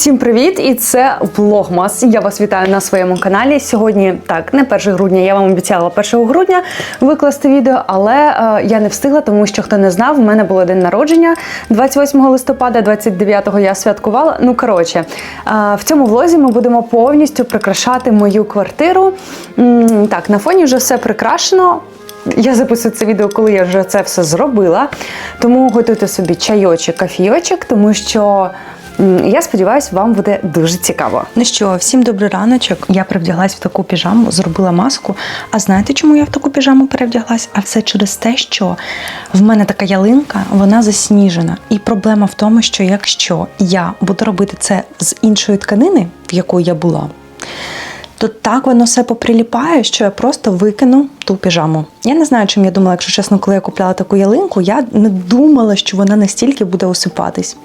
Всім привіт! І це Влогмас. Я вас вітаю на своєму каналі. Сьогодні так, не 1 грудня. Я вам обіцяла 1 грудня викласти відео, але е, я не встигла, тому що хто не знав, у мене було день народження 28 листопада, 29-го я святкувала. Ну коротше, е, в цьому влозі ми будемо повністю прикрашати мою квартиру. М, так, на фоні вже все прикрашено. Я записую це відео, коли я вже це все зробила. Тому готуйте собі чайочок, кафійочок, тому що я сподіваюся, вам буде дуже цікаво. Ну що, всім добрий раночок. Я перевдяглась в таку піжаму, зробила маску. А знаєте, чому я в таку піжаму перевдяглась? А все через те, що в мене така ялинка, вона засніжена. І проблема в тому, що якщо я буду робити це з іншої тканини, в якої я була, то так воно все поприліпає, що я просто викину ту піжаму. Я не знаю, чим я думала, якщо чесно, коли я купляла таку ялинку, я не думала, що вона настільки буде осипатись.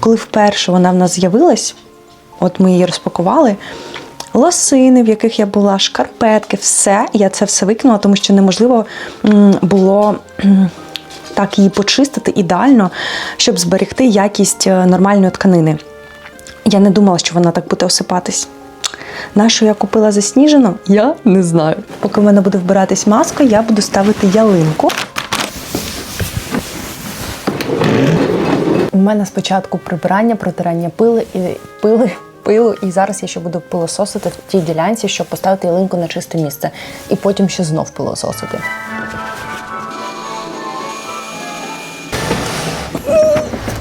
Коли вперше вона в нас з'явилась, от ми її розпакували. Лосини, в яких я була, шкарпетки, все. Я це все викинула, тому що неможливо було так її почистити ідеально, щоб зберегти якість е, нормальної тканини. Я не думала, що вона так буде осипатись. Нашу я купила засніжену, я не знаю. Поки в мене буде вбиратись маска, я буду ставити ялинку. У мене спочатку прибирання, протирання пили і пили. Пилу, і зараз я ще буду пилососити в тій ділянці, щоб поставити ялинку на чисте місце, і потім ще знов пилососити.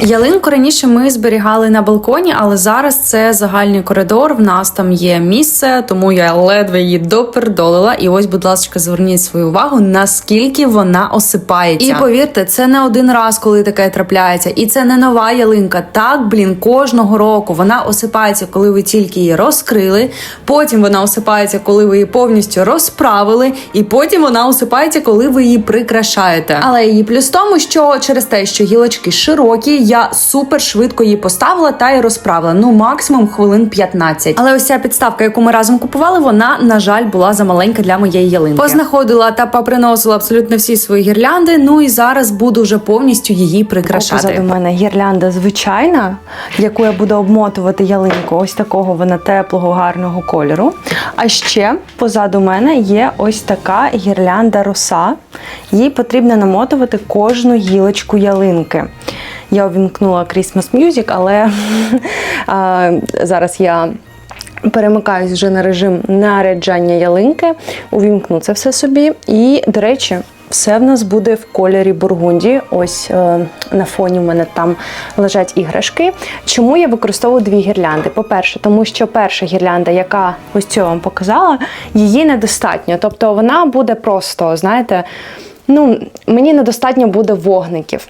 Ялинку раніше ми зберігали на балконі, але зараз це загальний коридор. В нас там є місце, тому я ледве її допердолила. І ось, будь ласка, зверніть свою увагу, наскільки вона осипається. І повірте, це не один раз, коли таке трапляється, і це не нова ялинка. Так, блін, кожного року вона осипається, коли ви тільки її розкрили. Потім вона осипається, коли ви її повністю розправили, і потім вона осипається, коли ви її прикрашаєте. Але її плюс тому, що через те, що гілочки широкі, я супер швидко її поставила та й розправила. Ну максимум хвилин 15. Але ось ця підставка, яку ми разом купували, вона на жаль була замаленька для моєї ялинки. Познаходила та поприносила абсолютно всі свої гірлянди. Ну і зараз буду вже повністю її прикрашати. Позаду мене гірлянда звичайна, яку я буду обмотувати ялинку. Ось такого вона теплого, гарного кольору. А ще позаду мене є ось така гірлянда роса. Їй потрібно намотувати кожну гілочку ялинки. Я увімкнула Christmas Music, але зараз я. Перемикаюсь вже на режим наряджання ялинки, увімкну це все собі. І, до речі, все в нас буде в кольорі бургунді. Ось е, на фоні в мене там лежать іграшки. Чому я використовую дві гірлянди? По-перше, тому що перша гірлянда, яка ось цю вам показала, її недостатньо. Тобто вона буде просто, знаєте, ну, мені недостатньо буде вогників.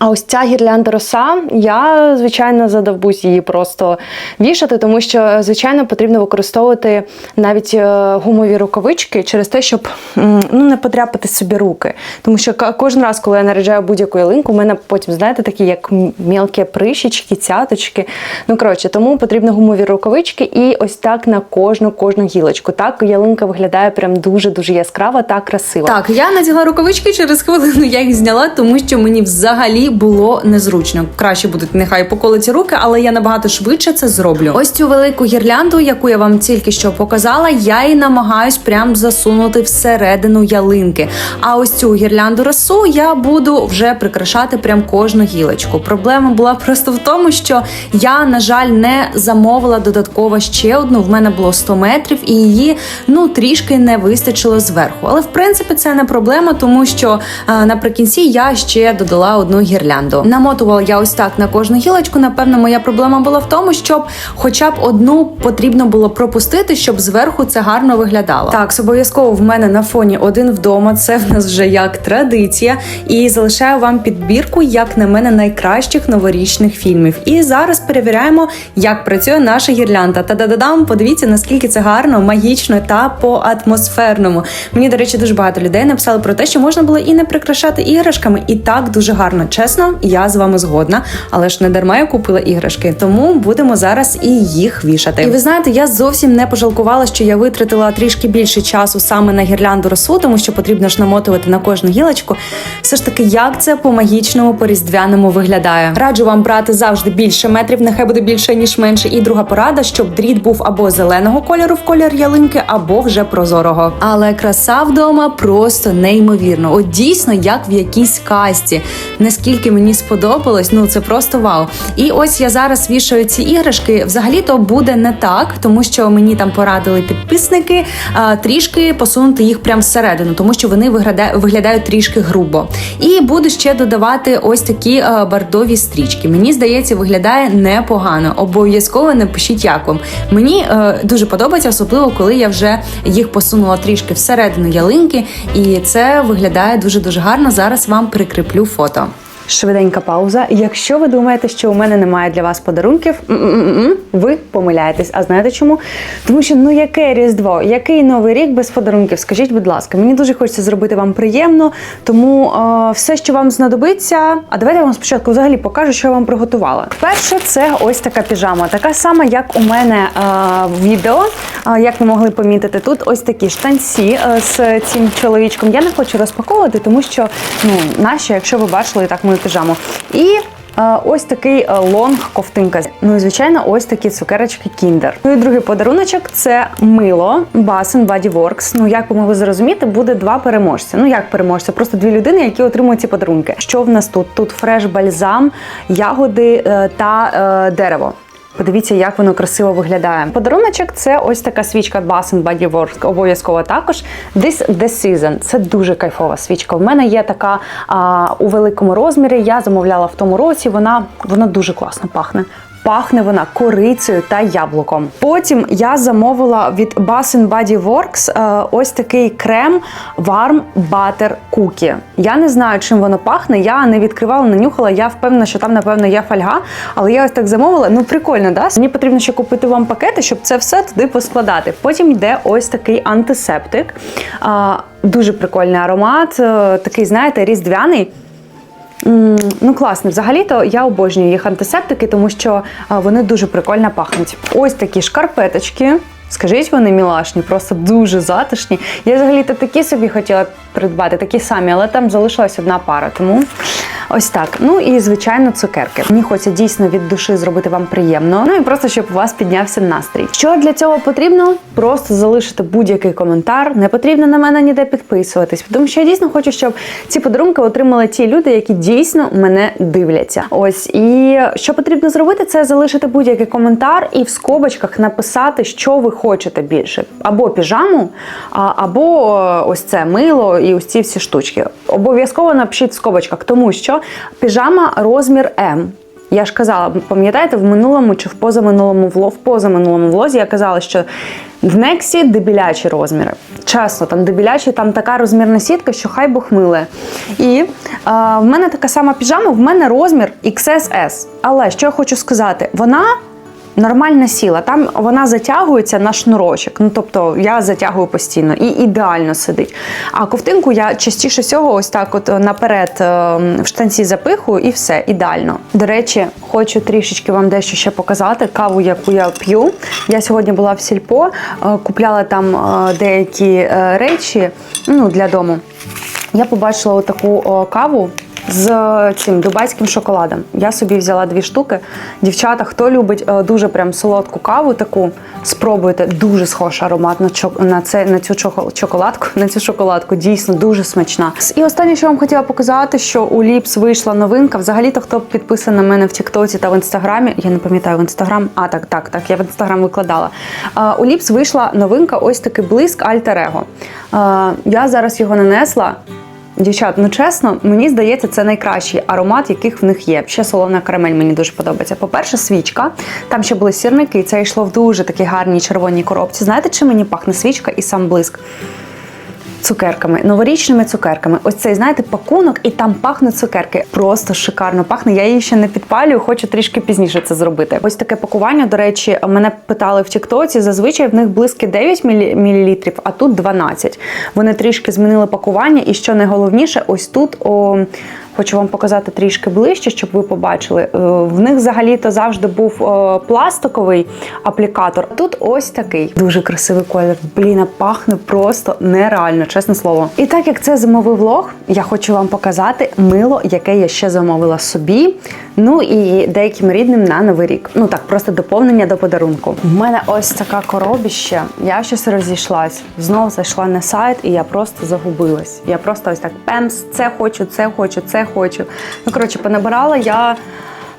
А ось ця гірлянда роса, я, звичайно, задовбусь її просто вішати, тому що, звичайно, потрібно використовувати навіть е, гумові рукавички через те, щоб ну, не подряпати собі руки. Тому що кожен раз, коли я наряджаю будь-яку ялинку, у мене потім, знаєте, такі як мілкі прищічки, цяточки. Ну, коротше, тому потрібно гумові рукавички і ось так на кожну кожну гілочку. Так ялинка виглядає прям дуже-дуже яскрава та красиво. Так, я наділа рукавички через хвилину, я їх зняла, тому що мені взагалі було незручно. Краще будуть нехай поколоті руки, але я набагато швидше це зроблю. Ось цю велику гірлянду, яку я вам тільки що показала, я і намагаюсь прям засунути всередину ялинки. А ось цю гірлянду росу я буду вже прикрашати прям кожну гілочку. Проблема була просто в тому, що я, на жаль, не замовила додатково ще одну. В мене було 100 метрів, і її ну трішки не вистачило зверху. Але в принципі це не проблема, тому що е, наприкінці я ще додала одну гірлянду. Намотувала я ось так на кожну гілочку. Напевно, моя проблема була в тому, щоб хоча б одну потрібно було пропустити, щоб зверху це гарно виглядало. Так, обов'язково в мене на фоні один вдома. Це в нас вже як традиція. І залишаю вам підбірку, як на мене, найкращих новорічних фільмів. І зараз перевіряємо, як працює наша гірлянда. Та дадам, подивіться, наскільки це гарно, магічно та по атмосферному. Мені, до речі, дуже багато людей написали про те, що можна було і не прикрашати іграшками, і так дуже гарно. чесно, я з вами згодна, але ж не дарма я купила іграшки, тому будемо зараз і їх вішати. І ви знаєте, я зовсім не пожалкувала, що я витратила трішки більше часу саме на гірлянду росу, тому що потрібно ж намотувати на кожну гілочку. Все ж таки, як це по магічному по різдвяному виглядає. Раджу вам брати завжди більше метрів, нехай буде більше ніж менше. І друга порада, щоб дріт був або зеленого кольору в колір ялинки, або вже прозорого. Але краса вдома просто неймовірно. От дійсно, як в якійсь казці. Наскільки мені сподобалось, ну це просто вау. І ось я зараз вішаю ці іграшки. Взагалі то буде не так, тому що мені там порадили підписники а, трішки посунути їх прямо всередину, тому що вони виглядають трішки грубо. І буду ще додавати ось такі а, бордові стрічки. Мені здається, виглядає непогано. Обов'язково напишіть, як вам. Мені е, дуже подобається, особливо коли я вже їх посунула трішки всередину ялинки, і це виглядає дуже дуже гарно. Зараз вам прикріплю фото. Швиденька пауза. Якщо ви думаєте, що у мене немає для вас подарунків, м-м-м, ви помиляєтесь. А знаєте чому? Тому що ну яке різдво, який новий рік без подарунків? Скажіть, будь ласка, мені дуже хочеться зробити вам приємно, тому е, все, що вам знадобиться. А давайте я вам спочатку взагалі покажу, що я вам приготувала. Перше, це ось така піжама, така сама, як у мене е, в відео. Е, як ви могли помітити, тут ось такі штанці е, з цим чоловічком. Я не хочу розпаковувати, тому що ну наші, якщо ви бачили так мою піжаму. І е, ось такий е, лонг ковтинка. Ну і звичайно, ось такі цукерочки Kinder. Ну і другий подаруночок це мило Basin Body Works. Ну як ви могли зрозуміти, буде два переможця. Ну як переможця? Просто дві людини, які отримують ці подарунки. Що в нас тут? Тут фреш бальзам, ягоди е, та е, дерево. Подивіться, як воно красиво виглядає. Подаруночок це ось така свічка Bath Body Works, обов'язково також. This the Season. Це дуже кайфова свічка. В мене є така а, у великому розмірі. Я замовляла в тому році. Вона, вона дуже класно пахне. Пахне вона корицею та яблуком. Потім я замовила від Bath Body Works е, ось такий крем Warm Butter Cookie. Я не знаю, чим воно пахне. Я не відкривала, не нюхала. Я впевнена, що там, напевно, є фольга. Але я ось так замовила. Ну, прикольно, да? Мені потрібно ще купити вам пакети, щоб це все туди поскладати. Потім йде ось такий антисептик. Дуже прикольний аромат, е, такий, знаєте, різдвяний. Ну, класно. Взагалі-то я обожнюю їх антисептики, тому що вони дуже прикольно пахнуть. Ось такі шкарпеточки. Скажіть, вони мілашні, просто дуже затишні. Я взагалі-то такі собі хотіла придбати, такі самі, але там залишилась одна пара. Тому ось так. Ну і звичайно, цукерки. Мені хочеться дійсно від душі зробити вам приємно. Ну і просто щоб у вас піднявся настрій. Що для цього потрібно? Просто залишити будь-який коментар. Не потрібно на мене ніде підписуватись, тому що я дійсно хочу, щоб ці подарунки отримали ті люди, які дійсно мене дивляться. Ось і що потрібно зробити, це залишити будь-який коментар і в скобочках написати, що ви хочете більше: або піжаму, або е, ось це мило і ось ці всі штучки. Обов'язково напишіть в скобочках, тому що піжама розмір М. Я ж казала, пам'ятаєте, в минулому чи в позаминулому вло, в позаминулому влозі я казала, що в Нексі дебілячі розміри. Чесно, там дебілячі, там така розмірна сітка, що хай Бог миле. І а, в мене така сама піжама, в мене розмір XSS. Але що я хочу сказати, вона. Нормальна сіла, там вона затягується на шнурочок. Ну тобто я затягую постійно і ідеально сидить. А ковтинку я частіше всього ось так, от наперед е, в штанці запихую, і все ідеально. До речі, хочу трішечки вам дещо ще показати. Каву, яку я п'ю. Я сьогодні була в сільпо, е, купляла там е, деякі е, речі ну, для дому. Я побачила отаку каву з цим дубайським шоколадом. Я собі взяла дві штуки. Дівчата, хто любить е, дуже прям солодку каву, таку спробуйте. Дуже схож аромат на чок- на це на цю чоколадку. На цю шоколадку дійсно дуже смачна. І останнє, що вам хотіла показати, що у Ліпс вийшла новинка. Взагалі-то хто підписаний на мене в Тіктоці та в інстаграмі. Я не пам'ятаю в інстаграм. А так, так, так. Я в інстаграм викладала. У Ліпс вийшла новинка. Ось такий блиск Альтер-Его. Я зараз його нанесла. Дівчат, ну чесно, мені здається, це найкращий аромат, яких в них є. Ще солона карамель мені дуже подобається. По-перше, свічка. Там ще були сірники, і це йшло в дуже такі гарній червоній коробці. Знаєте, чим мені пахне свічка і сам блиск? Цукерками, новорічними цукерками. Ось цей, знаєте, пакунок, і там пахнуть цукерки. Просто шикарно пахне. Я її ще не підпалюю, хочу трішки пізніше це зробити. Ось таке пакування. До речі, мене питали в Тіктоці. Зазвичай в них близькі 9 мл, а тут 12. Вони трішки змінили пакування, і що найголовніше, ось тут о, хочу вам показати трішки ближче, щоб ви побачили. Е, В них взагалі-то завжди був е, пластиковий аплікатор. Тут ось такий дуже красивий колір. Блін, пахне просто нереально, чесне слово. І так як це зимовий влог, я хочу вам показати мило, яке я ще замовила собі. Ну і деяким рідним на новий рік. Ну так, просто доповнення до подарунку. У мене ось така коробіще. Я щось розійшлась. Знову зайшла на сайт, і я просто загубилась. Я просто ось так пемс, це хочу, це хочу, це хочу. Ну коротше, понабирала я.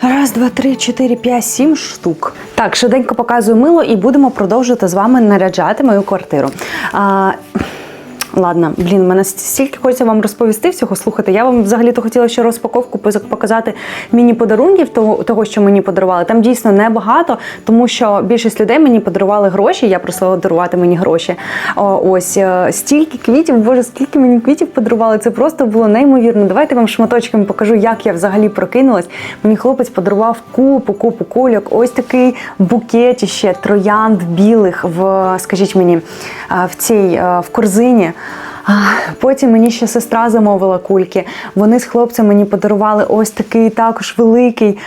Раз, два, три, чотири, п'ять, сім штук. Так, швиденько показую мило і будемо продовжувати з вами наряджати мою квартиру. А, Ладно, блін, мене стільки хочеться вам розповісти всього. Слухайте, я вам взагалі-то хотіла ще розпаковку показати міні-подарунків того, що мені подарували. Там дійсно небагато, тому що більшість людей мені подарували гроші. Я просила дарувати мені гроші. Ось е, стільки квітів, боже, скільки мені квітів подарували. Це просто було неймовірно. Давайте вам шматочками покажу, як я взагалі прокинулась. Мені хлопець подарував купу, купу кульок. Ось такий букет ще троянд білих в, скажіть мені, е, в цій е, в корзині. Потім мені ще сестра замовила кульки. Вони з хлопцем мені подарували ось такий також великий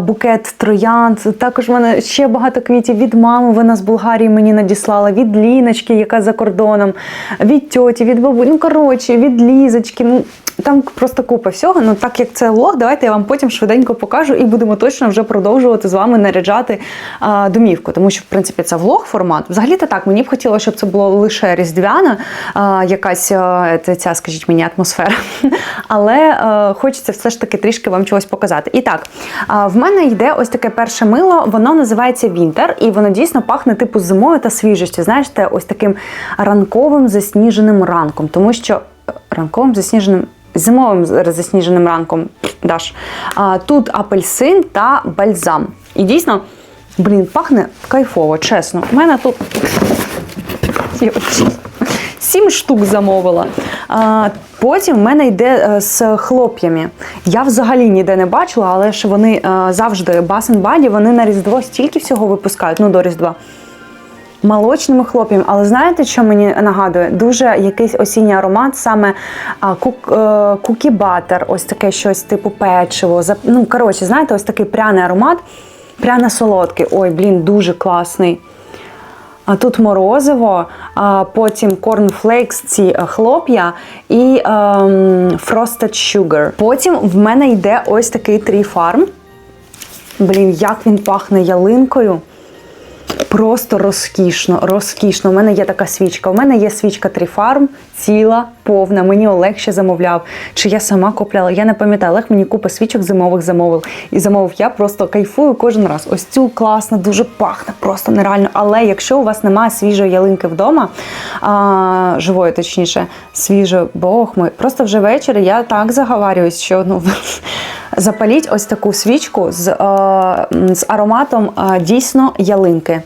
букет троянд. Також в мене ще багато квітів від мами. Вона з Болгарії мені надіслала, від Ліночки, яка за кордоном, від тьоті, від бабу. Ну коротше, від Лізочки. Ну там просто купа всього. Ну так як це влог, давайте я вам потім швиденько покажу і будемо точно вже продовжувати з вами наряджати а, домівку. Тому що, в принципі, це влог формат. Взагалі-то так, мені б хотілося, щоб це було лише різдвяна, а, якась це- ця, скажіть мені, атмосфера. Але е, хочеться все ж таки трішки вам чогось показати. І так, а, в мене йде ось таке перше мило, воно називається Вінтер, і воно дійсно пахне типу зимою та свіжістю. Знаєте, ось таким ранковим засніженим ранком, тому що е, ранковим засніженим. Зимовим засніженим ранком Даш. А, тут апельсин та бальзам. І дійсно, блін, пахне кайфово, чесно. У мене тут сім штук замовила. А, потім в мене йде е, з хлоп'ями. Я взагалі ніде не бачила, але ж вони е, завжди Басен Баді, вони на Різдво стільки всього випускають, ну до Різдва. Молочними хлоп'ями, але знаєте, що мені нагадує? Дуже якийсь осінній аромат, саме кук, е, кукі батер, ось таке щось типу печиво. Ну, коротше, знаєте, ось такий пряний аромат, пряно-солодкий. Ой, блін, дуже класний. Тут морозиво, а потім корнфлейкс, ці е, хлоп'я і ем, frosted sugar. Потім в мене йде ось такий трі фарм. Блін, як він пахне ялинкою. Просто розкішно, розкішно. У мене є така свічка. У мене є свічка Тріфарм, ціла, повна. Мені Олег ще замовляв. Чи я сама купляла? Я не пам'ятаю. Олег мені купа свічок зимових замовив. І замовив я просто кайфую кожен раз. Ось цю класно, дуже пахне, просто нереально. Але якщо у вас немає свіжої ялинки вдома, а, живої, точніше, свіжої, бог мой, просто вже ввечері я так заговарююсь, що ну. Запаліть ось таку свічку з, е, з ароматом е, дійсно ялинки.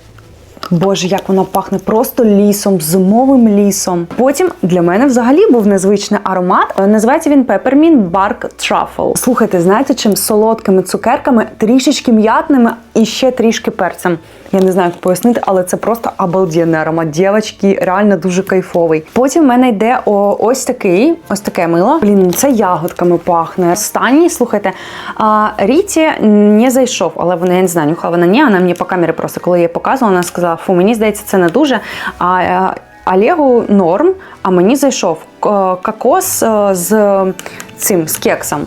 Боже, як вона пахне просто лісом, зимовим лісом. Потім для мене взагалі був незвичний аромат. Е, Називається він Peppermint Bark Truffle. Слухайте, знаєте, чим солодкими цукерками, трішечки м'ятними і ще трішки перцем. Я не знаю, як пояснити, але це просто обалденний аромат. Дівчатки, реально дуже кайфовий. Потім в мене йде о, ось такий, ось таке мило. Блін, це ягодками пахне. Останній, слухайте, а, Ріті не зайшов, але вона я не знаю, нюхала вона ні. Вона мені по камері просто, коли я їй показувала, вона сказала, фу, мені здається, це не дуже. А е, Олегу норм, а мені зайшов кокос е, з цим з кексом.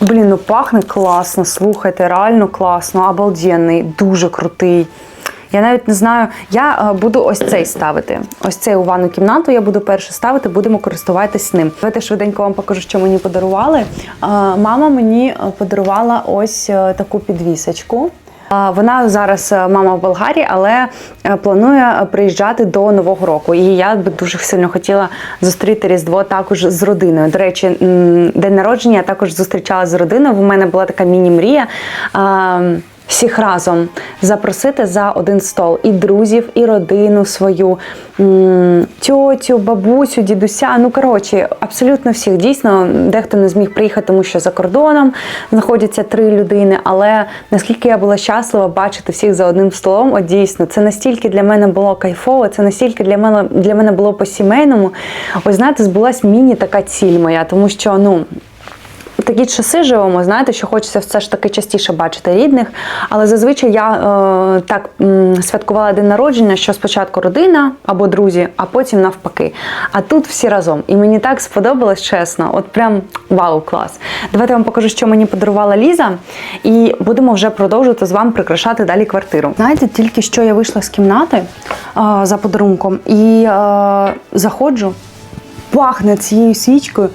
Блін, ну пахне класно, слухайте, реально класно, обалденний, дуже крутий. Я навіть не знаю, я е, буду ось цей ставити. Ось цей у ванну кімнату я буду перше ставити, будемо користуватись ним. Давайте швиденько вам покажу, що мені подарували. Е, Мама мені е, подарувала ось таку підвісочку. Вона зараз мама в Болгарії, але планує приїжджати до Нового року. І я би дуже сильно хотіла зустріти Різдво також з родиною. До речі, день народження я також зустрічала з родиною. У мене була така міні-мрія. Всіх разом запросити за один стол і друзів, і родину свою, тьотю, бабусю, дідуся. Ну коротше, абсолютно всіх. Дійсно, дехто не зміг приїхати, тому що за кордоном знаходяться три людини. Але наскільки я була щаслива бачити всіх за одним столом, от дійсно, це настільки для мене було кайфово, це настільки для мене для мене було по-сімейному. Ось знаєте, збулась міні така ціль моя, тому що ну. Такі часи живемо, знаєте, що хочеться все ж таки частіше бачити рідних. Але зазвичай я е, так святкувала день народження, що спочатку родина або друзі, а потім навпаки. А тут всі разом. І мені так сподобалось, чесно. От прям вау, клас. Давайте я вам покажу, що мені подарувала Ліза, і будемо вже продовжувати з вами прикрашати далі квартиру. Знаєте, тільки що я вийшла з кімнати е, за подарунком і е, заходжу, пахне цією свічкою.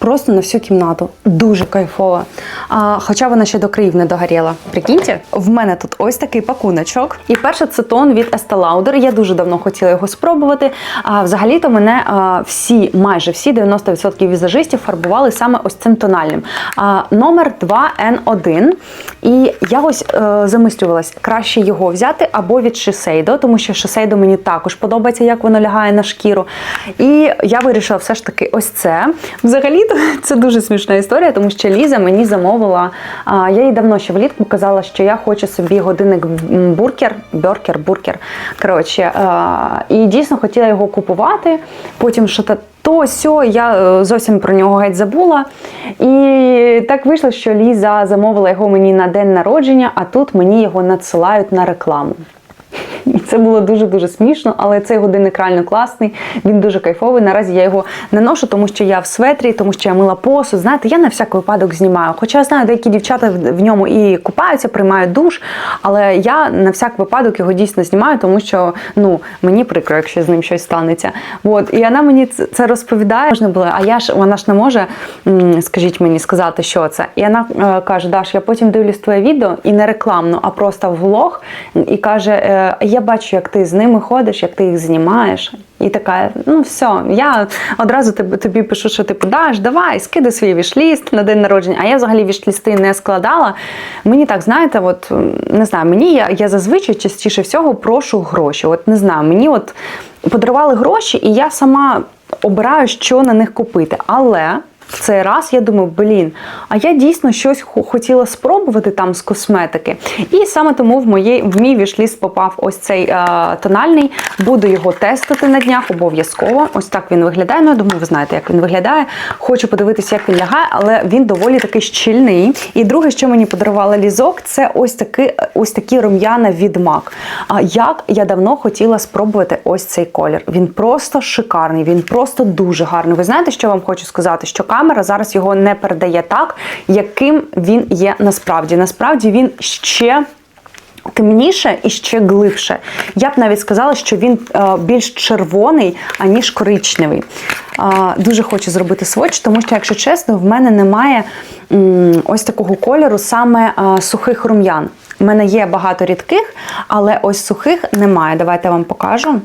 Просто на всю кімнату. Дуже кайфово. А, хоча вона ще до Київ не догоріла. Прикиньте, в мене тут ось такий пакуночок. І перше це тон від Estee Lauder. Я дуже давно хотіла його спробувати. А, взагалі-то мене а, всі, майже всі 90% візажистів фарбували саме ось цим тональним. А, номер 2N1. І я ось е, замислювалась, краще його взяти або від Shiseido, тому що Shiseido мені також подобається, як воно лягає на шкіру. І я вирішила все ж таки ось це. Взагалі це дуже смішна історія, тому що Ліза мені замовила. Я їй давно ще влітку казала, що я хочу собі годинник буркер, бьоркер, буркер. Коротше, і дійсно хотіла його купувати. Потім що то то сьо, я е, зовсім про нього геть забула. І так вийшло, що Ліза замовила його мені на день народження, а тут мені його надсилають на рекламу. І це було дуже-дуже смішно, але цей годинник реально класний, він дуже кайфовий. Наразі я його не ношу, тому що я в светрі, тому що я мила посуд. Знаєте, я на всяк випадок знімаю. Хоча я знаю, деякі дівчата в ньому і купаються, приймають душ, але я на всяк випадок його дійсно знімаю, тому що ну мені прикро, якщо з ним щось станеться. От і вона мені це розповідає. Можна було, а я ж вона ж не може, скажіть мені, сказати, що це. І вона е, каже: Даш, я потім дивлюсь твоє відео і не рекламно, а просто влог, і каже: е, Я бачу, як ти з ними ходиш, як ти їх знімаєш. І така, ну все, я одразу тобі, тобі пишу, що ти подаш, давай, скидай свій вішліст на день народження. А я взагалі вішлісти не складала. Мені так, знаєте, от не знаю, мені я, я зазвичай частіше всього прошу гроші. От не знаю, мені от подарували гроші, і я сама обираю, що на них купити. Але. В цей раз я думаю, блін, а я дійсно щось хотіла спробувати там з косметики. І саме тому в моїй в мій вішліст попав ось цей е, тональний. Буду його тестити на днях обов'язково. Ось так він виглядає. Ну, я думаю, ви знаєте, як він виглядає. Хочу подивитися, як він лягає, але він доволі такий щільний. І друге, що мені подарувала лізок, це ось такі, ось такі рум'яна від MAC. А як я давно хотіла спробувати ось цей колір. Він просто шикарний, він просто дуже гарний. Ви знаєте, що вам хочу сказати? Що камера зараз його не передає так, яким він є насправді. Насправді він ще. Темніше і ще глибше. Я б навіть сказала, що він е, більш червоний, аніж коричневий. Е, дуже хочу зробити сводч, тому що, якщо чесно, в мене немає м, ось такого кольору саме е, сухих рум'ян. У мене є багато рідких, але ось сухих немає. Давайте я вам покажу.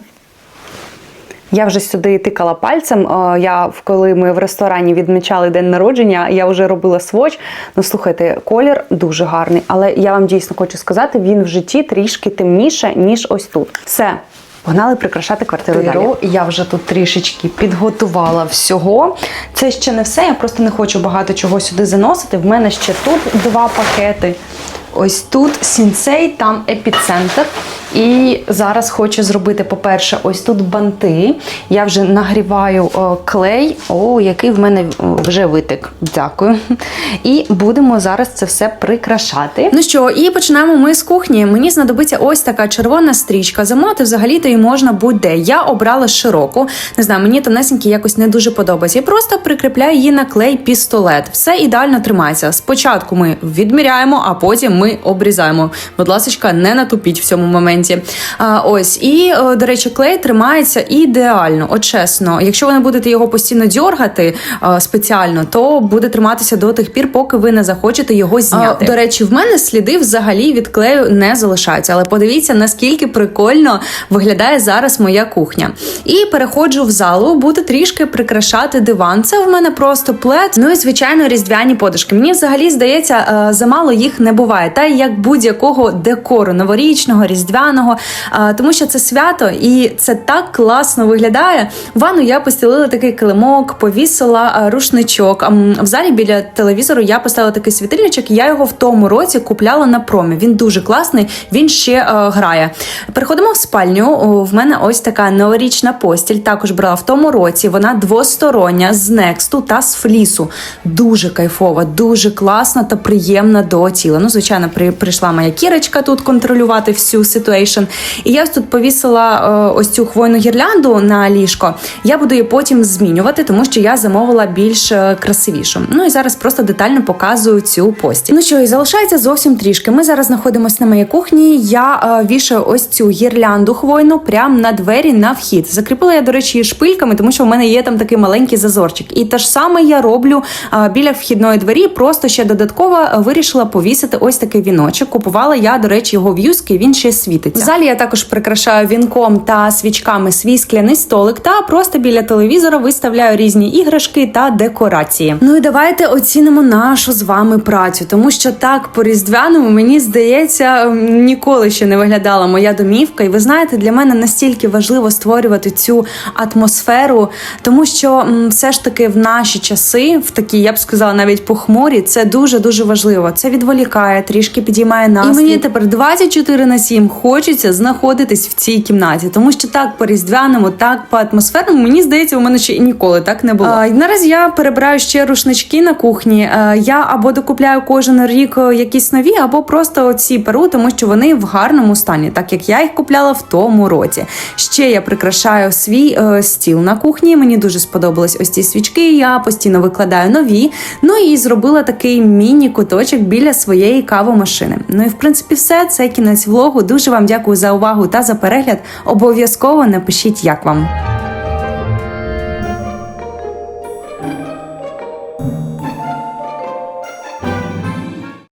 Я вже сюди тикала пальцем. Е, Я коли ми в ресторані відмічали день народження, я вже робила своч. Ну слухайте, колір дуже гарний, але я вам дійсно хочу сказати, він в житті трішки темніше, ніж ось тут. Все. Погнали прикрашати квартиру далі. Я вже тут трішечки підготувала всього. Це ще не все. Я просто не хочу багато чого сюди заносити. В мене ще тут два пакети. Ось тут сінцей, там епіцентр. І зараз хочу зробити, по-перше, ось тут банти. Я вже нагріваю клей. О, який в мене вже витик. Дякую. І будемо зараз це все прикрашати. Ну що, і починаємо ми з кухні. Мені знадобиться ось така червона стрічка. Замовити взагалі-то її можна будь-де. Я обрала широку. Не знаю, мені тонесенькі якось не дуже подобається. Я просто прикріпляю її на клей пістолет. Все ідеально тримається. Спочатку ми відміряємо, а потім ми обрізаємо. Будь ласка, не натупіть в цьому моменті. А, ось і е, до речі, клей тримається ідеально. От чесно, якщо ви не будете його постійно дьоргати е, спеціально, то буде триматися до тих пір, поки ви не захочете його зняти. до речі, в мене сліди взагалі від клею не залишаються. Але подивіться, наскільки прикольно виглядає зараз моя кухня. І переходжу в залу, буду трішки прикрашати диван. Це в мене просто плед. Ну і звичайно, різдвяні подушки. Мені взагалі здається, е, замало їх не буває. Та й як будь-якого декору новорічного, різдвяного, тому що це свято і це так класно виглядає. В ванну я постелила такий килимок, повісила рушничок. А, в залі біля телевізору я поставила такий світильничок. Я його в тому році купляла на промі. Він дуже класний, він ще е, грає. Переходимо в спальню. В мене ось така новорічна постіль. Також брала в тому році. Вона двостороння з нексту та з флісу. Дуже кайфова, дуже класна та приємна до тіла. Ну, звичайно, при, прийшла моя кірочка тут контролювати всю ситуейшн. І я тут повісила е, ось цю хвойну гірлянду на ліжко. Я буду її потім змінювати, тому що я замовила більш е, красивішу. Ну і зараз просто детально показую цю постіль. Ну що, і залишається зовсім трішки. Ми зараз знаходимося на моїй кухні. Я е, вішаю ось цю гірлянду хвойну прямо на двері на вхід. Закріпила я, до речі, шпильками, тому що в мене є там такий маленький зазорчик. І те ж саме я роблю біля вхідної двері. Просто ще додатково вирішила повісити ось такий віночок. Купувала я, до речі, його в юскі, він ще світиться. В залі я також прикрашаю вінком та свічками свій скляний столик, та просто біля телевізора виставляю різні іграшки та декорації. Ну і давайте оцінимо нашу з вами працю, тому що так по різдвяному мені здається ніколи ще не виглядала моя домівка. І ви знаєте, для мене настільки важливо створювати цю атмосферу, тому що все ж таки в наші часи, в такі, я б сказала, навіть похмурі, це дуже дуже важливо. Це відволікає, трішки підіймає настрій. І мені тепер 24 на 7 хочеться знаходитись в цій кімнаті, тому що так по різдвяному, так по атмосферному, мені здається, у мене ще і ніколи так не було. А, наразі я перебираю ще рушнички на кухні. А, я або докупляю кожен рік е, якісь нові, або просто ці перу, тому що вони в гарному стані, так як я їх купляла в тому році. Ще я прикрашаю свій е, стіл на кухні. Мені дуже сподобались ось ці свічки. Я постійно викладаю нові. Ну і зробила такий міні-куточок біля своєї кавомашини. Ну і в принципі, все. Це кінець влогу. Дуже вам дякую за увагу та за перегляд. Обов'язково напишіть, як вам.